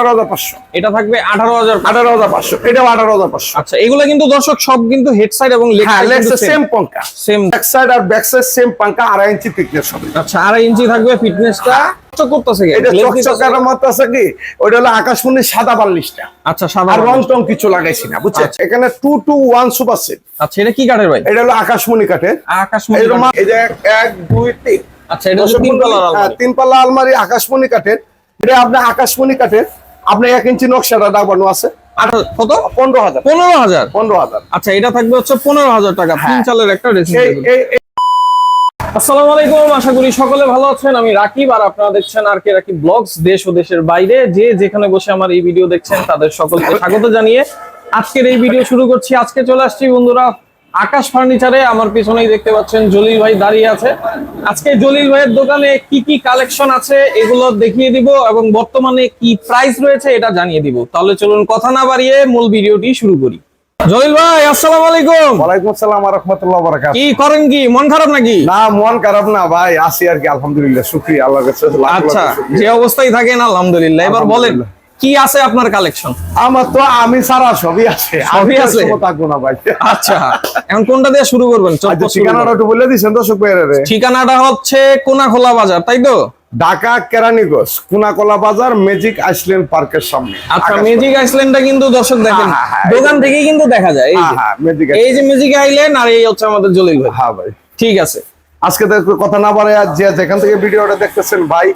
আঠারো হাজার পাঁচশো। এটা থাকবে আঠারো হাজার আঠারো হাজার পাঁচশো এটাও আঠারো হাজার পাঁচশো। আচ্ছা এগুলো কিন্তু দর্শক সব কিন্তু হেড সাইড এবং সেম পঙ্কা। সেম ব্যাক সাইড আর ব্যাক সাইড সেম পাঙ্কা আড়াই ইঞ্চি হবে। আড়াই ইঞ্চি থাকবে ফিটনেসটা এখানে two two one super set আচ্ছা এটা কি কাঠের ভাই? এটা হলো আকাশমণি কাঠের। আকাশমণি এক- দুই তিন। আচ্ছা এটা তিন তলার হ্যাঁ, তিন পাল্লা আলমারি আকাশমণি কাঠের। এটা আপনার আকাশমণি কাঠের। আপনার এক ইঞ্চি নকশাটা দাবানো আছে। কত? পনেরো হাজার। পনেরো হাজার? পনেরো হাজার। আচ্ছা এটা থাকবে হচ্ছে পনেরো হাজার টাকা তিন চালের একটা ড্রেসিং আসসালামু আলাইকুম আশা করি সকলে ভালো আছেন। আমি রাকিব আর আপনারা দেখছেন আর কে রাকিব ব্লগস দেশ ও দেশের বাইরে। যে যেখানে বসে আমার এই ভিডিও দেখছেন তাদের সকলকে স্বাগত জানিয়ে আজকের এই ভিডিও শুরু করছি। আজকে চলে আসছি বন্ধুরা আকাশ ফার্নিচারে আমার পিছনেই দেখতে পাচ্ছেন জলিল ভাই দাঁড়িয়ে আছে। আজকে জলিল ভাইয়ের দোকানে কি কি কালেকশন আছে এগুলো দেখিয়ে দিব এবং বর্তমানে কি প্রাইস রয়েছে এটা জানিয়ে দিব। তাহলে চলুন কথা না বাড়িয়ে মূল ভিডিওটি শুরু করি। জলিল ভাই আসসালামু আলাইকুম। ওয়ালাইকুম আসসালাম রহমতুল্লাহ বারাকাত কি করেন কি? মন খারাপ নাকি? না মন খারাপ না ভাই আসি আর কি আলহামদুলিল্লাহ শুক্রিয়া আল্লাহর কাছে। আচ্ছা। যে অবস্থায় থাকেন আলহামদুলিল্লাহ। এবার বলেন। কি আছে আপনার কালেকশন আমার তো আমি সারা সবই আছে। সবই আছে? থাকব না ভাই। আচ্ছা এখন কোনটা দিয়ে শুরু করবেন? আচ্ছা ঠিকানাটা একটু বলে দিছেন দর্শক ঠিকানাটা হচ্ছে কোনাখোলা বাজার তাই তো? ঢাকা কেরানীগঞ্জ কুনাকলা বাজার ম্যাজিক আইসল্যান্ড পার্কের সামনে। আচ্ছা ম্যাজিক আইল্যান্ডটা কিন্তু দর্শক দেখেন হ্যাঁ, হ্যাঁ, হ্যাঁ, দোকান থেকেই কিন্তু দেখা যায় এই হ্যাঁ যে। হ্যাঁ ম্যাজিক এই যে ম্যাজিক আইল্যান্ড আর এই হচ্ছে আমাদের জলিল ভাই। হ্যাঁ ভাই। ঠিক আছে। আজকে তো কথা না আর যে যেখান থেকে ভিডিওটা দেখতেছেন ভাই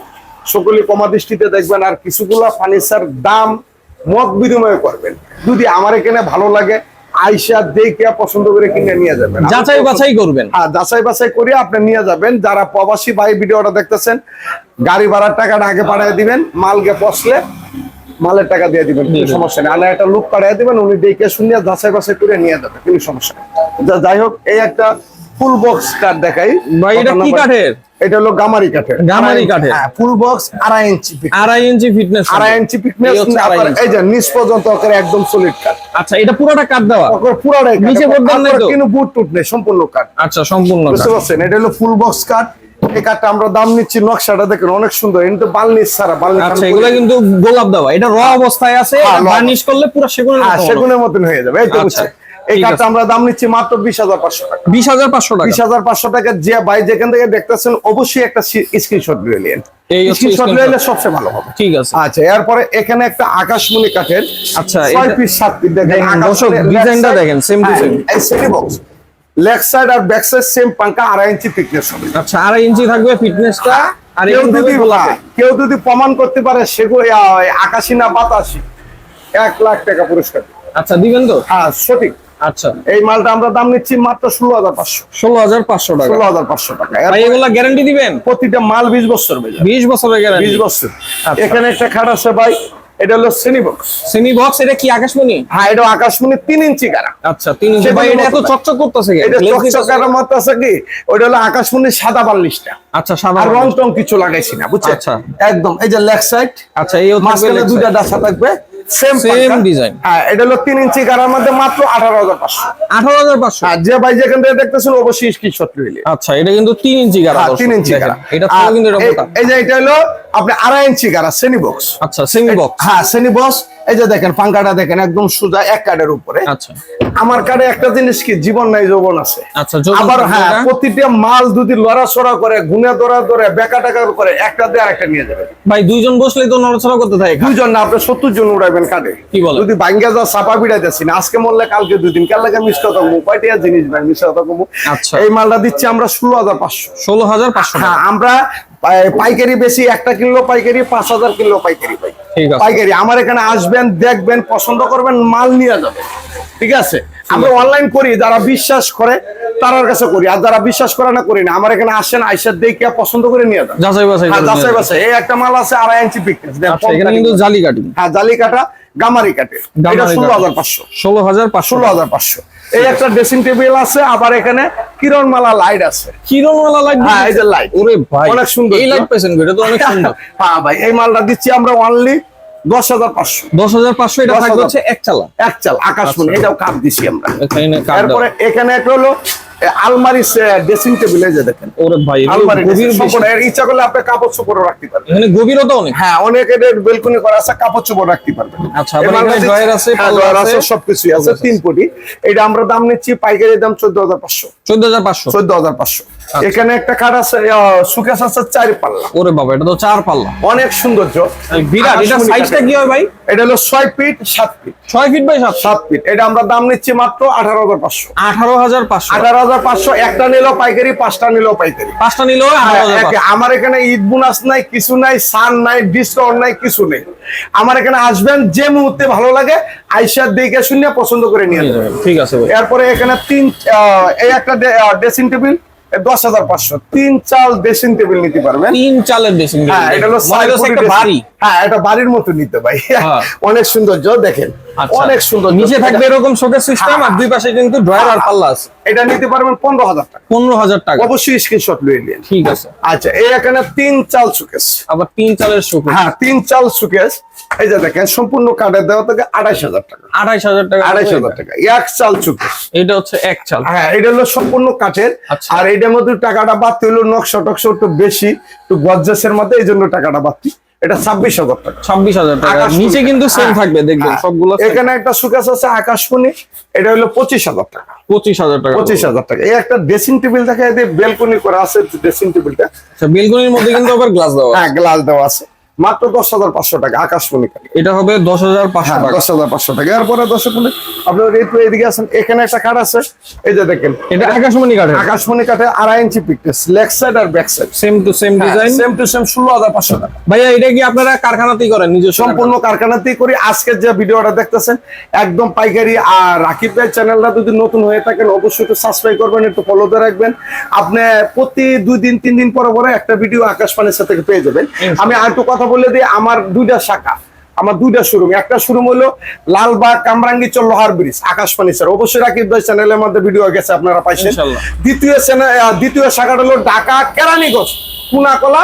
সকলে কমা দৃষ্টিতে দেখবেন আর কিছুগুলা ফার্নিচার দাম মত বিনিময় করবেন। যদি আমার এখানে ভালো লাগে আইসা দেখে পছন্দ করে কিনে নিয়ে যাবেন। যাচাই বাছাই করবেন। হ্যাঁ যাচাই বাছাই করে আপনি নিয়ে যাবেন। যারা প্রবাসী ভাই ভিডিওটা দেখতেছেন গাড়ি ভাড়ার টাকাটা আগে পাঠিয়ে দিবেন মালকে পচলে মালের টাকা দিয়ে দিবেন কোনো সমস্যা নেই। আর একটা লোক পাঠিয়ে দিবেন উনি দেখে শুনিয়ে যাচাই বাছাই করে নিয়ে যাবে কোনো সমস্যা নেই। যাই হোক এই একটা ফুল বক্স কাঠ দেখাই। ভাই এটা কি কাঠের? এটা হলো গামারি কাঠের। গামারি কাঠের। হ্যাঁ ফুল বক্স আড়াই ইঞ্চি। আড়াই ইঞ্চি ফিটনেস আড়াই ইঞ্চি পিকনেস এই যে নিচ পর্যন্ত একদম সলিড কাঠ আচ্ছা এটা পুরোটা কাট দেওয়া? পুরাটাই নিচে নাই তো? কিন্তু বুট টুট নেই সম্পূর্ণ কাঠ আচ্ছা সম্পূর্ণ বুঝতে পারছেন? এটা হলো ফুল বক্স কাঠ এই কাঠটা আমরা দাম নিচ্ছি নকশাটা দেখেন অনেক সুন্দর। কিন্তু ছাড়া বালনি আচ্ছা এগুলো কিন্তু গোলাপ দেওয়া। এটা র অবস্থায় আছে হ্যাঁ, বার্নিশ করলে পুরো সেগুলো হ্যাঁ সেগুনের মতন হয়ে যাবে এই তো আচ্ছা, বুঝছেন? এই আছে। আমরা দাম নিচ্ছি মাত্র বিশ হাজার পাঁচশো টাকা। বিশ হাজার পাঁচশো টাকা। বিশ হাজার পাঁচশো টাকা যে ভাই যেখান থেকে দেখতেছেন অবশ্যই একটা স্ক্রিনশট দিয়ে নিন। Screenshot screenshot। নিলে সবচেয়ে ভালো হবে। ঠিক আছে। আচ্ছা এরপরে এখানে একটা আকাশমণি কাঠের আচ্ছা, ছয় পিস সাত পিস দেখেন দেখেন, আকাশমণি দর্শক, left ডিজাইনটা দেখেন, same to হ্যাঁ, same। এই সিটি বক্স লেগ সাইড আর ব্যাক সাইড সেম পাঙ্কা আড়াই ইঞ্চি হবে। আচ্ছা আড়াই ইঞ্চি থাকবে ফিটনেসটা আর কেউ যদি কেউ যদি প্রমাণ করতে পারে সেগুলো আকাশি না বাতাসি এক লাখ টাকা পুরস্কার। আচ্ছা দিবেন তো? হ্যাঁ সঠিক। আচ্ছা। এই মালটা আমরা দাম নিচ্ছি মাত্র ষোলো হাজার পাঁচশো। ষোলো হাজার পাঁচশো টাকা। ষোলো হাজার পাঁচশো টাকা। এগুলা গ্যারান্টি দিবেন? প্রতিটা মাল বিশ বছর বিশ বছরের গ্যারান্টি বিশ বছর। আচ্ছা। এখানে একটা খাট আছে ভাই এটা হলো শ্রেণি বক্স সেমি বক্স এটা কি আকাশমণি? হ্যাঁ এটা আকাশমণি তিন ইঞ্চি আচ্ছা তিন ইঞ্চি। ভাই এটা এত। চকচক করতেছে আছে কি? ওটা হলো আকাশমণি সাদা বাল্লিশটা আচ্ছা সাদা আর রং টং কিছু লাগাইছি না বুঝছেন? আচ্ছা। একদম এই যে লেগ সাইড আচ্ছা এই মাঝখানে দুইটা ডাসা থাকবে। সেম। হ্যাঁ এটা হলো তিন ইঞ্চি গাড়ার মধ্যে মাত্র আঠারো হাজার পাঁচশো। আঠারো হাজার পাঁচশো? আর যে ভাই যেখান থেকে দেখতেছেন অবশ্যই স্ক্রিনশট রইলে আচ্ছা এটা কিন্তু তিন ইঞ্চি গাড়া হ্যাঁ তিন ইঞ্চি। গাড়া। এটা কিন্তু এটা এই যে এটা হলো আপনি আড়াই ইঞ্চি গাড়া সেনি বক্স আচ্ছা সেমি বক্স হ্যাঁ সেনি বক্স এই যে দেখেন পাঙ্কাটা দেখেন একদম সোজা এক কার্ডের উপরে। আচ্ছা। আমার কার্ডে একটা জিনিস কি জীবন নাই যৌবন আছে। আচ্ছা আবার হ্যাঁ? প্রতিটা মাল যদি লড়াচড়া করে গুনে দৌড়া দৌড়ে বেকা টাকা করে একটা দিয়ে আরেকটা নিয়ে যাবে। ভাই দুইজন বসলেই তো নড়াচড়া করতে থাকে দুইজন না আপনি সত্তর জন উড়াইবেন কাটে কি বলেন? যদি ভাঙ্গা যা চাপা বিড়াইতেছি না আজকে মরলে কালকে দুই দিন কাল লাগে মিস কথা কমু? কয়টা জিনিস ভাই মিস কথা কমু? আচ্ছা। এই মালটা দিচ্ছি আমরা ষোলো হাজার পাঁচশো। ষোলো হাজার পাঁচশো হ্যাঁ আমরা পাইকারি বেশি একটা কিলো পাইকারি পাঁচ হাজার কিলো পাইকারি পাই। ঠিক আছে। পাইকারি আমার এখানে আসবেন দেখবেন পছন্দ করবেন মাল নিয়ে যাবেন। ঠিক আছে? আমরা অনলাইন করি যারা বিশ্বাস করে তার কাছে করি। আর যারা বিশ্বাস করে না করি না। আমার এখানে আসেন আইসার দেখে পছন্দ করে নিয়ে যান। যাচাই বাছাই হ্যাঁ যাচাই বাছাই এই একটা মাল আছে আড়াই ইঞ্চি পিকনেস আচ্ছা এখানে কিন্তু জালি কাটিং। হ্যাঁ জালি কাটা। গামারি কাটে এটা ষোলো হাজার পাঁচশো। ষোলো হাজার পাঁচশো। ষোলো হাজার পাঁচশো। এই একটা ড্রেসিং টেবিল আছে আবার এখানে কিরণমালা লাইট আছে। কিরণওয়ালা লাইট হ্যাঁ এই যে লাইট ওরে ভাই অনেক সুন্দর এই লাইট পেয়েছেন গো, এটা তো অনেক সুন্দর। হ্যাঁ ভাই এই মালটা দিচ্ছি আমরা অনলি দশ হাজার পাঁচশো। দশ হাজার পাঁচশো এটা 10,000 থাকবে হচ্ছে এক চালা। এক চাল আকাশমণি আচ্ছা। এটাও কাপ দিছি আমরা। এখানে তারপরে এখানে একটা হলো আলমারি ড্রেসিং টেবিলে যে দেখেন। ভাই আলমারি সম্পূর্ণ ইচ্ছা করলে আপনি কাপড় চোপড় রাখতে পারবেন। মানে গভীরতা অনেক। হ্যাঁ অনেক এর বেলকনি করে আছে কাপড় চোপড় রাখতে পারবেন। আচ্ছা, আছে ড্রয়ার আছে। হ্যাঁ, সবকিছু আছে 3 আচ্ছা, আচ্ছা। কোটি। এটা আমরা দাম নিচ্ছি পাইকারি দাম 14500 14500 14500 এখানে একটা কাঠ আছে সুকেশ আছে চার পাল্লা। ওরে বাবা এটা তো চার পাল্লা। অনেক সৌন্দর্য। বিরাট এটা সাইজটা কি হয় ভাই? এটা হলো ছয় ফিট সাত ফিট। ছয় ফিট বাই সাত? সাত ফিট। এটা আমরা দাম নিচ্ছি মাত্র আঠারো হাজার পাঁচশো। আঠারো হাজার পাঁচশো। আঠারো হাজার পাঁচশো একটা নিলেও পাইকারি পাঁচটা নিলেও পাইকারি। পাঁচটা একে- পাঁচশো। আমার এখানে ঈদ বোনাস নাই কিছু নাই সান নাই ডিসকাউন্ট নাই কিছু নেই। আমার এখানে আসবেন যে মুহূর্তে ভালো লাগে আইসার দেখে শুনে পছন্দ করে নিয়ে যাবেন। ঠিক আছে ভাই। এরপরে এখানে তিন আহ, এই একটা ড্রেসিং টেবিল দশ হাজার পাঁচশো। তিন চাল ড্রেসিং টেবিল নিতে পারবেন। তিন চালের ড্রেসিং হ্যাঁ এটা হলো মনে হ্যাঁ এটা বাড়ির মতো নিতে ভাই। হ্যাঁ। অনেক সৌন্দর্য দেখেন। আচ্ছা। অনেক সুন্দর নিচে থাকবে এরকম শোকের সিস্টেম আর দুই পাশে কিন্তু ড্রয়ার আর পাল্লা আছে। এটা নিতে পারবেন পনেরো হাজার টাকা। পনেরো হাজার টাকা। অবশ্যই স্ক্রিনশট লয়ে নিন। ঠিক আছে। আচ্ছা এই এখানে তিন চাল সুকেস আবার তিন চালের শোকেস হ্যাঁ তিন চাল সুকেস এই যে দেখেন সম্পূর্ণ কাঠের দেওয়া থেকে আড়াইশ হাজার টাকা। আঠাইশ হাজার টাকা। আড়াইশ হাজার টাকা। এক চাল সুকেস এটা হচ্ছে এক চাল। হ্যাঁ এটা হলো সম্পূর্ণ কাঠের। আচ্ছা। আর এটার মধ্যে টাকাটা বাড়তি হলো নকশা টকশা একটু বেশি একটু গজ্জাসের মধ্যে এই জন্য টাকাটা বাড়তি। এটা ছাব্বিশ হাজার টাকা। ছাব্বিশ হাজার টাকা। নিচে কিন্তু সেম হ্যাঁ, থাকবে দেখবেন হ্যাঁ। সবগুলো এখানে একটা সুকাশ আছে আকাশমণি এটা হলো পঁচিশ হাজার টাকা। পঁচিশ হাজার টাকা। পঁচিশ হাজার টাকা। এই একটা ড্রেসিং টেবিল দেখা যায় বেলকনি করা আছে ড্রেসিং টেবিলটা বেলকনির মধ্যে কিন্তু আবার গ্লাস দেওয়া। হ্যাঁ গ্লাস দেওয়া আছে। মাত্র দশ হাজার পাঁচশো টাকা আকাশমণি কাঠের। এটা হবে দশ হাজার পাঁচশো হ্যাঁ টাকা। দশ হাজার পাঁচশো টাকা। এরপরে দশ মিনিট আপনার একটু এদিকে আছেন এখানে একটা কাঠ আছে। এই যে দেখেন এটা আকাশমণি কাঠের আকাশমণি কাঠে আড়াই ইঞ্চি পিকটেস leg side R back side same to same design same to same ষোলো হাজার পাঁচশো টাকা। ভাইয়া এটা কি আপনারা কারখানাতেই করেন নিজস্ব সম্পূর্ণ কারখানাতেই করি। আজকের যে ভিডিওটা দেখতেছেন একদম পাইকারি। আর রাকিব ভাই চ্যানেলটা যদি নতুন হয়ে থাকেন অবশ্যই একটু সাবস্ক্রাইব করবেন একটু ফলো দিয়ে রাখবেন। আপনি প্রতি দুই দিন তিন দিন পরে পরে একটা ভিডিও আকাশবাণীর সাথে পেয়ে যাবেন। আমি আর একটু কথা বলে দিই আমার দুইটা শাখা আমার দুইটা শোরুম একটা শোরুম হলো লালবাগ কামরাঙ্গি চল লোহার ব্রিজ আকাশবাণী স্যার অবশ্যই রাকিব ভাই চ্যানেলের মধ্যে ভিডিও গেছে আপনারা পাইছেন। দ্বিতীয় দ্বিতীয় শাখাটা হলো ঢাকা কেরানীগঞ্জ কুনাকলা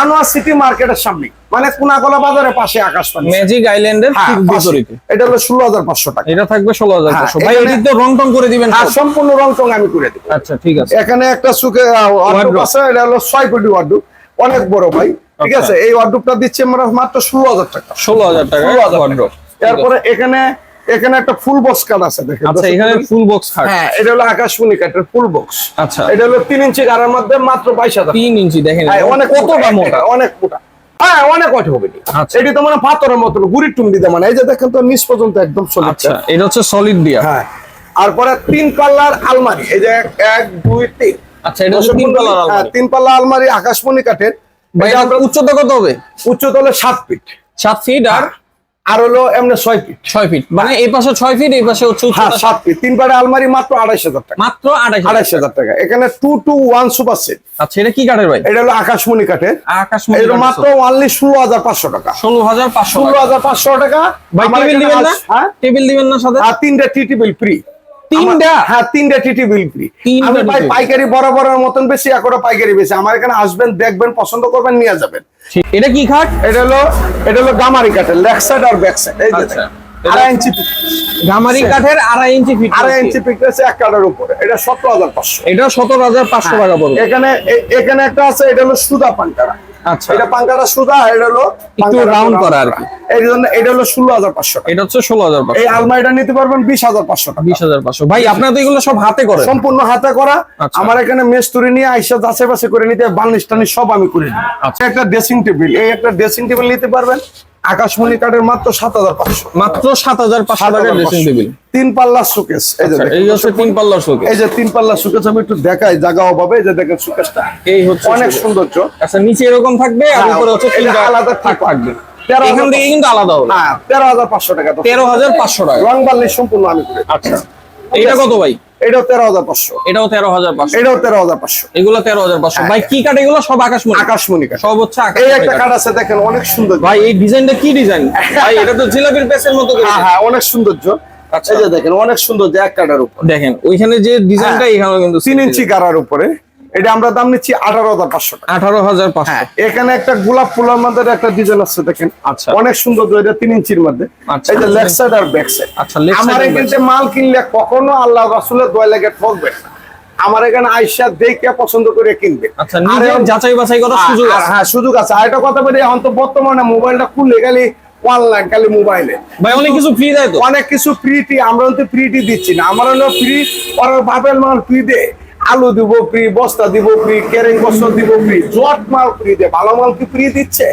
আনোয়ার সিটি মার্কেটের সামনে। মানে কুনাকলা বাজারের পাশে আকাশবাণী ম্যাজিক আইল্যান্ডের হ্যাঁ, ঠিক বিপরীতে এটা হলো ষোলো হাজার পাঁচশো টাকা। এটা থাকবে ষোলো হাজার হ্যাঁ, পাঁচশো। ভাই এখানে- তো রং টং করে দিবেন আর সম্পূর্ণ রং টং আমি করে দেবো। আচ্ছা ঠিক আছে। এখানে একটা সুকে Wardrobe। আছে এটা হলো ছয় কোটি ওয়ার্ডরোব অনেক বড় ভাই। ঠিক আচ্ছা। আছে? এই ওয়ার্ডরোবটা দিচ্ছি আমরা মাত্র ষোলো হাজার টাকা। ষোলো হাজার টাকা 16,000 এরপরে এখানে এখানে একটা ফুল বক্স কার্ড আছে দেখেন। আচ্ছা এখানে ফুল বক্স খাট হ্যাঁ এটা হলো আকাশমণি কাঠের ফুল বক্স আচ্ছা। এটা হলো তিন ইঞ্চি গাড়ার মধ্যে মাত্র বাইশ হাজার তিন ইঞ্চি দেখেন হ্যাঁ, অনেক কতটা মোটা অনেক মোটা। হ্যাঁ অনেক ওয়াট হবে আচ্ছা। এটি তো মানে পাথরের মতো গুড়ির টুমড়ি দিয়ে মানে এই যে দেখেন তো নিচ পর্যন্ত একদম চলে আচ্ছা এটা হচ্ছে সলিড দিয়া। হ্যাঁ আর পরে তিন পাল্লার আলমারি। এই যে এক দুই তিন। আচ্ছা এটা তিন হ্যাঁ, আলমারি। তিন পাল্লা আলমারি আকাশমণি কাঠের। উচ্চতা কত হবে? উচ্চতলে সাত ফিট। সাত ফিট আর? আর হলো এমনি ছয় ফিট। ছয় ফিট। মানে এই পাশে ছয় ফিট এই পাশে হচ্ছে হ্যাঁ সাত ফিট। তিন পাড়ে আলমারি মাত্র আড়াইশ হাজার টাকা। মাত্র আড়াইশ হাজার টাকা। এখানে two two one super set আচ্ছা এটা কি কাঠের ভাই? এটা হলো আকাশমণি কাঠের। আকাশ এটা মাত্র অনলি ষোলো হাজার পাঁচশো টাকা। ষোলো হাজার পাঁচশো ষোলো হাজার পাঁচশো টাকা। ভাই আমার টেবিল দিবেন না? হ্যাঁ। টেবিল দিবেন না সাথে? আর তিনটা টি টেবিল ফ্রি তিনটা? হ্যাঁ তিনটা টি টেবিল ফ্রি আমি ভাই। পাইকারি বরাবরের মতন বেশি একটা পাইকারি বেশি। আমার এখানে আসবেন দেখবেন পছন্দ করবেন নিয়ে যাবেন। এটা কি খাট? এটা হলো এটা হলো গামারি কাঠের লেগ সাইড আর ব্যাক সাইড। এই যে আচ্ছা। আড়াই ইঞ্চি গামারি কাঠের আড়াই ইঞ্চি ফিট আড়াই ইঞ্চি আছে এক কাঠের উপরে। এটা সতেরো হাজার পাঁচশো। এটা সতেরো হাজার পাঁচশো টাকা পড়বে। এখানে এখানে একটা আছে এটা হলো সুদা পাঙ্কারা আচ্ছা। এটা সুদা এটা হলো করা আর কি। জন্য এটা হলো টাকা। হচ্ছে এই আলমারিটা নিতে পারবেন বিশ হাজার পাঁচশো টাকা। বিশ হাজার পাঁচশো। ভাই আপনারা তো এগুলো সব হাতে সম্পূর্ণ হাতে করা। আচ্ছা। আমার এখানে মেস্তুরি নিয়ে আইসা যাচাই বাছাই করে নিতে বার্নিশ টানি সব আমি করে দিই আচ্ছা। একটা ড্রেসিং টেবিল এই একটা ড্রেসিং টেবিল নিতে পারবেন। আকাশমণি কাঠের মাত্র সাত হাজার পাঁচশো। মাত্র সাত হাজার পাঁচশো টাকা ড্রেসিং টেবিল তিন পাল্লা সুকেস এই যে এই হচ্ছে তিন পাল্লার শোকে এই যে তিন পাল্লা সুকেস আমি একটু দেখাই জায়গা অভাবে এই যে দেখেন সুকেসটা এই হচ্ছে অনেক। সৌন্দর্য। আচ্ছা নিচে এরকম থাকবে আর হ্যাঁ, উপরে হচ্ছে তিনটা আলাদা থাক থাকবে। এখান থেকে কিন্তু আলাদা হবে। হ্যাঁ তেরো হাজার পাঁচশো টাকা তেরো হাজার পাঁচশো টাকা। রং বার্নিশ সম্পূর্ণ আমি করে আচ্ছা এটা কত ভাই? এটাও তেরো হাজার পাঁচশো। এটাও তেরো হাজার পাঁচশো। এটাও তেরো হাজার পাঁচশো। এগুলো তেরো হাজার পাঁচশো। ভাই কি কাঠ এগুলো সব আকাশমণি আকাশমণি কাঠ। সব হচ্ছে এই একটা কাঠ। আছে দেখেন অনেক সুন্দর। ভাই এই ডিজাইনটা কি ডিজাইন? ভাই এটা তো জিলাপির পেসের মতো করে হ্যাঁ হ্যাঁ অনেক সৌন্দর্য। আচ্ছা। দেখেন অনেক সুন্দর যে এক কাটার উপর। দেখেন ওইখানে যে ডিজাইনটা হ্যাঁ। এখানে কিন্তু তিন ইঞ্চি কারার উপরে। এটা আমরা দাম নিচ্ছি আঠারো হাজার পাঁচশো আঠারো হাজার পাঁচশো। হ্যাঁ এখানে একটা গোলাপ ফুলের মধ্যে একটা ডিজাইন আছে দেখেন। আচ্ছা। অনেক সুন্দর এটা তিন ইঞ্চির মধ্যে। আচ্ছা। এই যে লেফট সাইড আর ব্যাক সাইড। আচ্ছা, আমার আর মাল কিনলে কখনো আল্লাহ রাসুলের দয় লাগে ঠকবে না। আমার এখানে আইসা দেখে পছন্দ করে কিনবে। আচ্ছা যাচাই বাছাই করার সুযোগ হ্যাঁ সুযোগ আছে। আর একটা কথা বলি এখন তো বর্তমানে মোবাইলটা খালি অনলাইন খালি মোবাইলে। ভাই অনেক কিছু ফ্রি দেয় তো? অনেক কিছু ফ্রিটি আমরা তো ফ্রিটি দিচ্ছি না। আমরা হলো ফ্রি ওরা বাপের মাল ফ্রি দে আলু দিব ফ্রি বস্তা দিব ফ্রি কেরিং বস্তা দিব ফ্রি জট মাল ফ্রি দে ভালো মাল কি ফ্রি দিচ্ছে।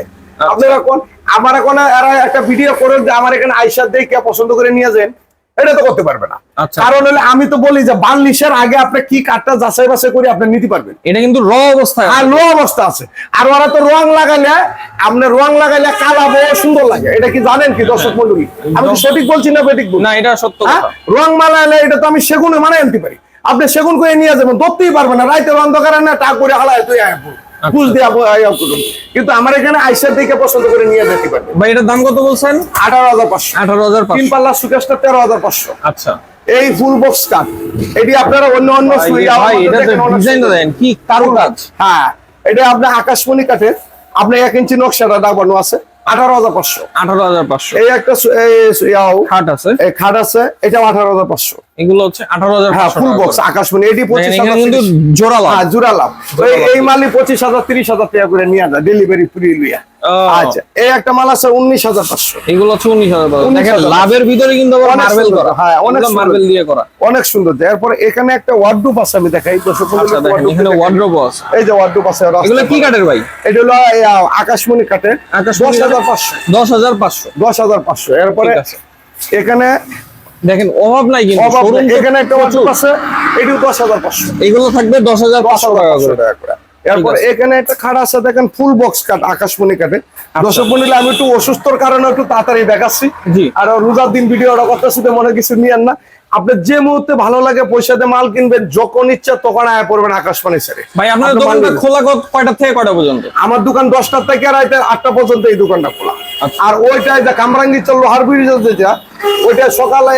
আপনারা কোন আমার এখন এরা একটা ভিডিও করে যে আমার এখানে আইসা দেখে পছন্দ করে নিয়ে যান। এটা তো করতে পারবে না। আচ্ছা। কারণ হলে আমি তো বলি যে বার্নিশের আগে আপনি কি কাঠটা যাচাই বাছাই করে আপনি নিতে পারবেন। এটা কিন্তু র অবস্থা আর। লো অবস্থা আছে। আর ওরা তো রং লাগাইলে আপনি রং লাগাইলে কালা বউ সুন্দর লাগে। এটা কি জানেন কি দর্শক মন্ডলী? আমি কি সঠিক বলছি না বেঠিক না এটা সত্য হ্যাঁ? কথা। রং মালাইলে এটা তো আমি সেগুনে মানে আনতে পারি। আপনি সেগুন করে নিয়ে যাবেন ধরতেই পারবেন না। রাইতে অন্ধকারে না টা করে হালায় তুই আয় বুঝ দিয়ে কিন্তু আমার এখানে আইসার দিকে পছন্দ করে নিয়ে যেতে পারবে ভাই এটার দাম কত বলছেন? আঠারো হাজার পাঁচশো। আঠারো হাজার তিন পাল্লা সুকেশটা তেরো হাজার পাঁচশো। আচ্ছা। এই ফুল বক্স কাঠ এটি আপনারা অন্য অন্য ডিজাইনটা দেন কি কারুকাজ হ্যাঁ এটা আপনার আকাশমণি কাঠের। আপনার এক ইঞ্চি নকশাটা ডাবানো আছে। আঠারো হাজার পাঁচশো। আঠারো হাজার পাঁচশো। এই একটা খাট আছে। খাট আছে এটা আঠারো হাজার পাঁচশো। এগুলো হচ্ছে হ্যাঁ ফুল বক্স আকাশমণি এটি হাজার কিন্তু তিরিশ। জোড়া লাভ। হ্যাঁ জোড়া লাভ। এই- মালই টাকা করে নিয়ে যায় ডেলিভারি ফ্রি লইয়া। আচ্ছা এই একটা মাল আছে এগুলো হচ্ছে উনিশ হাজার টাকা। 19,000 দেখেন লাভের ভিতরে কিন্তু আবার অনেক মার্বেল করা। হ্যাঁ, অনেক মার্বেল দিয়ে করা। অনেক সুন্দর। এরপরে এখানে একটা ওয়ার্ডরোব আছে আমি দেখাই। দর্শক আচ্ছা এখানে। আছে। এই যে ওয়ার্ডরোব আছে এগুলো কি পাশে। কাঠের ভাই? এটা হলো আকাশমণি কাঠের। আকাশ দশ হাজার পাঁচশো। দশ হাজার পাঁচশো। দশ হাজার পাঁচশো। এরপরে এখানে দেখেন অভাব নাই কিন্তু এখানে একটা। ওয়ার্ডরোব আছে এটিও দশ হাজার পাঁচশো। এগুলো থাকবে দশ হাজার দশ পাঁচশো হাজার টাকা পাঁচশো করে। এরপরে। এখানে একটা খাট আছে দেখেন ফুল বক্স কাঠ আকাশমণি কাঠে দর্শক মন্ডলী আমি একটু অসুস্থর কারণে একটু তাড়াতাড়ি দেখাচ্ছি। আর রোজার দিন ভিডিওটা করতেছি তো মনে কিছু নিয়েন না। আপনি যে মুহূর্তে ভালো লাগে পয়সা দিয়ে মাল কিনবেন যখন ইচ্ছা তখন আয় পড়বেন আকাশবাণী ছেড়ে ভাই আপনার দোকানটা খোলা কয়টা থেকে কয়টা পর্যন্ত? আমার দোকান দশটা থেকে রাইতে আটটা পর্যন্ত এই দোকানটা খোলা। আচ্ছা। আর ওইটাই যে কামরাঙ্গি চলল হার ব্রিজ যেটা ওইটা সকালে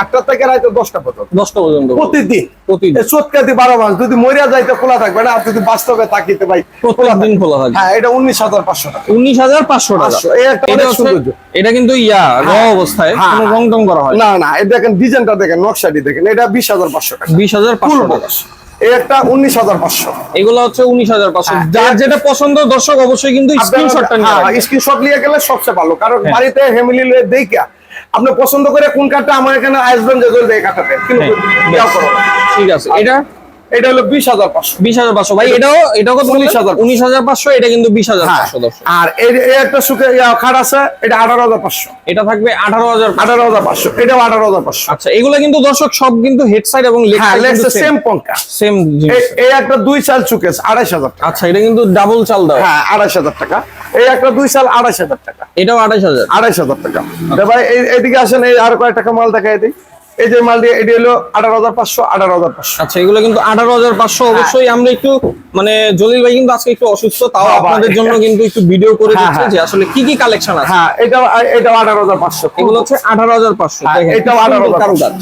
আটটা থেকে রাইতে দশটা পর্যন্ত। দশটা পর্যন্ত প্রতিদিন? প্রতিদিন। চোটকাতি বারো মাস যদি মরিয়া যাইতে খোলা থাকবে না আর যদি বাস্তবে তাকিতে ভাই প্রত্যেকদিন খোলা থাকবে হ্যাঁ এটা উনিশ হাজার পাঁচশো টাকা। উনিশ হাজার পাঁচশো টাকা। এটা কিন্তু ইয়া র হ্যাঁ, অবস্থায় হ্যাঁ, কোনো রং টং করা হয় না। না দেখেন ডিজাইনটা দেখেন নকশাটি দেখেন এটা বিশ হাজার পাঁচশো টাকা। বিশ হাজার পাঁচশো টাকা। একটা উনিশ হাজার পাঁচশো। এগুলো হচ্ছে উনিশ হাজার পাঁচশো। হ্যাঁ, যার যেটা পছন্দ দর্শক অবশ্যই কিন্তু স্ক্রিনশটটা নিয়ে স্ক্রিনশট নিয়ে গেলে সবচেয়ে ভালো কারণ। বাড়িতে ফ্যামিলি দেখা আপনি পছন্দ করে কোন কাঠটা আমার এখানে আসবেন যে জল দেয় কাঠটাতে কিন্তু হ্যাঁ। ঠিক আছে। এটা এটা হলো বিশ হাজার পাঁচশো। বিশ হাজার পাঁচশো। ভাই এটাও এটাও কত 19,000 উনিশ হাজার পাঁচশো। এটা কিন্তু বিশ হাজার হ্যাঁ। পাঁচশো আর এই এই একটা সুখে খাট আছে এটা আঠারো হাজার পাঁচশো। এটা থাকবে আঠারো হাজার আঠারো হাজার পাঁচশো এটাও আঠারো হাজার পাঁচশো। আচ্ছা এগুলো কিন্তু দর্শক সব কিন্তু হেড সাইড এবং লেগ হ্যাঁ সেম পঙ্কা। সেম এই- একটা দুই সাল চুকেস আড়াইশ হাজার টাকা। আচ্ছা এটা কিন্তু ডাবল চাল দেওয়া হ্যাঁ আড়াইশ হাজার টাকা। এই একটা দুই সাল আড়াইশ হাজার টাকা। এটাও আঠাশ হাজার। আড়াইশ হাজার টাকা। ভাই এই এইদিকে আসেন এই আর কয়েক টাকা মাল দেখাই দিই? এই যে মাল দিয়ে এটি হলো আঠারো হাজার পাঁচশো আঠারো হাজার পাঁচশো। আচ্ছা এগুলো কিন্তু আঠারো হাজার পাঁচশো। অবশ্যই আমরা একটু মানে জলিল ভাই কিন্তু আজকে একটু অসুস্থ তাও হ্যাঁ, আপনাদের জন্য কিন্তু একটু ভিডিও করে হ্যাঁ, দিচ্ছে হ্যাঁ। যে আসলে কি কি কালেকশন আছে। হ্যাঁ এটাও এটাও আঠারো হাজার পাঁচশো। এগুলো হচ্ছে আঠারো হাজার পাঁচশো হ্যাঁ, এটাও আঠারো হাজার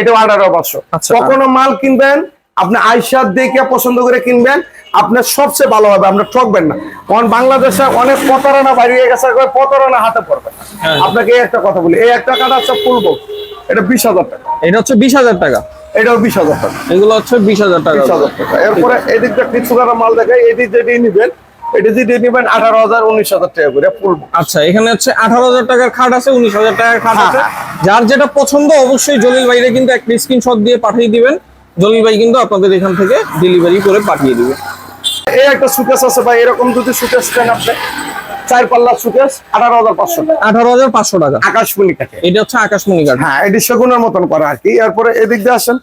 এটাও আঠারো পাঁচশো। আচ্ছা। কখনো মাল কিনবেন আপনি আইসার দেখে পছন্দ করে কিনবেন আপনার সবচেয়ে ভালো হবে আপনার ঠকবেন না। কারণ বাংলাদেশে অনেক প্রতারণা বাড়িয়ে গেছে প্রতারণা হাতে পড়বে হ্যাঁ। আপনাকে এই একটা কথা বলি এই একটা কাটা আছে ফুল বক্স এটা বিশ হাজার টাকা। এটা হচ্ছে বিশ হাজার টাকা। এটাও বিশ হাজার টাকা। এগুলো হচ্ছে বিশ হাজার টাকা। বিশ হাজার টাকা। এরপরে এদিকটা কিছু মাল দেখায় এদিক যেটি নিবেন এটি যেটি নিবেন আঠারো হাজার উনিশ হাজার টাকা করে আচ্ছা এখানে হচ্ছে আঠারো হাজার টাকার খাট আছে উনিশ হাজার টাকার খাট হ্যাঁ, আছে। হ্যাঁ। যার যেটা পছন্দ অবশ্যই জলিল ভাইরে কিন্তু একটা স্ক্রিনশট দিয়ে পাঠিয়ে দিবেন। জলিল ভাই কিন্তু আপনাদের এখান থেকে ডেলিভারি করে পাঠিয়ে দিবে। এই একটা সুকেস আছে ভাই এরকম যদি সুকেস দেন আপনি? চার পাল্লা সুকেস আঠারো হাজার পাঁচশো টাকা। আঠারো হাজার পাঁচশো টাকা। আকাশমণি কাঠে এটা হচ্ছে আকাশমণি কাঠ হ্যাঁ এটি সেগুনের মতন করা আর কি। এরপরে এদিক দিয়ে আসেন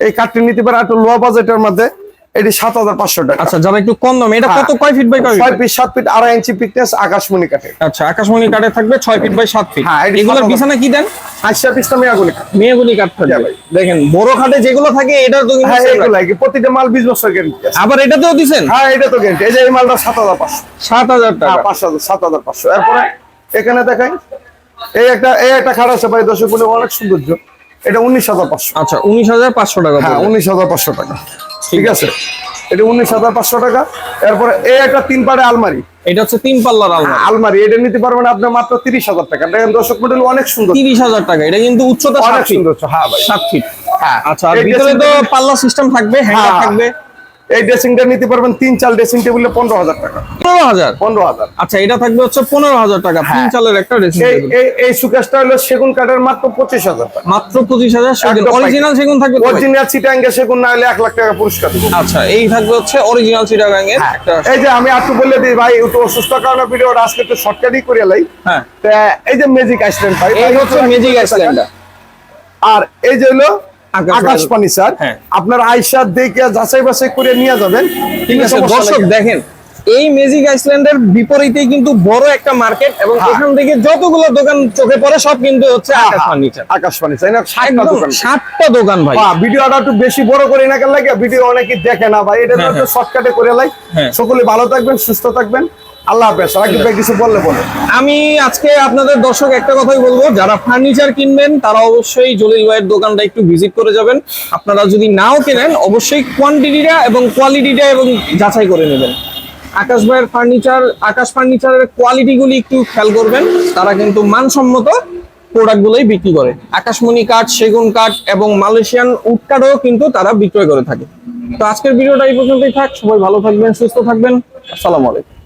এই কাঠটি নিতে পারে একটা লো বাজেটের মধ্যে। এটি সাত হাজার পাঁচশো টাকা। আচ্ছা যারা একটু কম দামে এটা হ্যাঁ। কত কয় ফিট বাই কয় ছয় ফিট সাত ফিট আড়াই ইঞ্চি পিকনেস আকাশমণি কাঠে আচ্ছা আকাশমণি কাঠে থাকবে ছয় ফিট বাই সাত ফিট হ্যাঁ, এগুলোর বিছানা কি দেন? আশা পিসটা মেয়াগুলি কাঠ। কাঠ হ্যাঁ থাকবে দেখেন বড় খাটে যেগুলো থাকে এটা তো হ্যাঁ এগুলো রাখে। প্রতিটা মাল বিশ বছর গ্যারেন্টি আবার এটাতেও দিছেন? হ্যাঁ এটা তো গ্যারেন্টি এই যে এই মালটা সাত হাজার পাঁচশো। সাত হাজার হ্যাঁ টাকা পাঁচ হাজার সাত হাজার পাঁচশো। এরপরে এখানে দেখাই এই একটা এই একটা খাট আছে ভাই দর্শক অনেক সৌন্দর্য। এটা উনিশ হাজার পাঁচশো। আচ্ছা উনিশ হাজার পাঁচশো টাকা হ্যাঁ উনিশ হাজার পাঁচশো টাকা। ঠিক আছে। এটা উনিশ হাজার পাঁচশো টাকা। এরপরে এই একটা তিন পাড়ে আলমারি। এটা হচ্ছে তিন পাল্লার আলমারি। আলমারি। এটা নিতে পারবেন আপনার মাত্র তিরিশ হাজার টাকা। দেখেন দর্শক মডেল অনেক সুন্দর। তিরিশ হাজার টাকা। এটা কিন্তু উচ্চতা অনেক সুন্দর। হ্যাঁ ভাই। সাত ফিট হ্যাঁ। আচ্ছা ভিতরে তো পাল্লা সিস্টেম থাকবে হ্যাঁ। থাকবে। এই ড্রেসিংটা নিতে পারবেন তিন চাল ড্রেসিং টেবিলে পনেরো হাজার টাকা। পনেরো হাজার? পনেরো হাজার। আচ্ছা এটা থাকবে হচ্ছে পনেরো হাজার টাকা তিন হ্যাঁ। চালের একটা ড্রেসিং এই সুকেশটা হলো সেগুন কাঠের মাত্র পঁচিশ হাজার টাকা। মাত্র পঁচিশ হাজার অরিজিনাল সেগুন থাকবে? অরিজিনাল চিটাঙ্গে সেগুন না হলে এক লাখ টাকা পুরস্কার আচ্ছা এই থাকবে হচ্ছে অরিজিনাল এর একটা এই যে আমি একটু বলে দিই ভাই একটু অসুস্থ কারণে ভিডিওটা আজকে একটু শর্টকাটই করে লাই। হ্যাঁ। তা এই যে ম্যাজিক আইসল্যান্ড ভাই এই হচ্ছে ম্যাজিক আইসল্যান্ডার আর এই যে হলো আকাশ পানি স্যার। হ্যাঁ। আপনার আইসা দেখে যাচাই বাছাই করে নিয়ে যাবেন। ঠিক আছে দর্শক দেখেন এই ম্যাজিক আইসল্যান্ডের বিপরীতেই কিন্তু বড় একটা মার্কেট এবং হ্যাঁ। এখান থেকে যতগুলো দোকান চোখে পড়ে সব কিন্তু হচ্ছে হ্যাঁ, আকাশ হ্যাঁ, ফার্নিচার আকাশ না? দোকান। সাতটা দোকান ভাই। হ্যাঁ, ভিডিওটা একটু বেশি বড় করে না কেন লাগে? ভিডিও অনেকে দেখে না ভাই। এটা হ্যাঁ, একটু শর্টকাটে করে লাই। হ্যাঁ। সকলে ভালো থাকবেন সুস্থ থাকবেন। আল্লাহ হাফেজ রাকিব ভাই কিছু বললে বলে। আমি আজকে আপনাদের দর্শক একটা কথাই বলব, যারা ফার্নিচার কিনবেন, তারা অবশ্যই জলিল ভাইয়ের দোকানটা একটু ভিজিট করে যাবেন। আপনারা যদি নাও কেনেন, অবশ্যই কোয়ান্টিটিটা এবং কোয়ালিটিটা এবং যাচাই করে নেবেন। আকাশ ভাইয়ের ফার্নিচার আকাশ ফার্নিচারের কোয়ালিটিগুলি একটু খেয়াল করবেন, তারা কিন্তু মানসম্মত প্রোডাক্টগুলোই বিক্রি করে। আকাশমণি কাঠ, সেগুন কাঠ এবং মালয়েশিয়ান উড কাঠও কিন্তু তারা বিক্রয় করে থাকে। তো আজকের ভিডিওটা এই পর্যন্তই থাক, সবাই ভালো থাকবেন, সুস্থ থাকবেন। আসসালামু আলাইকুম।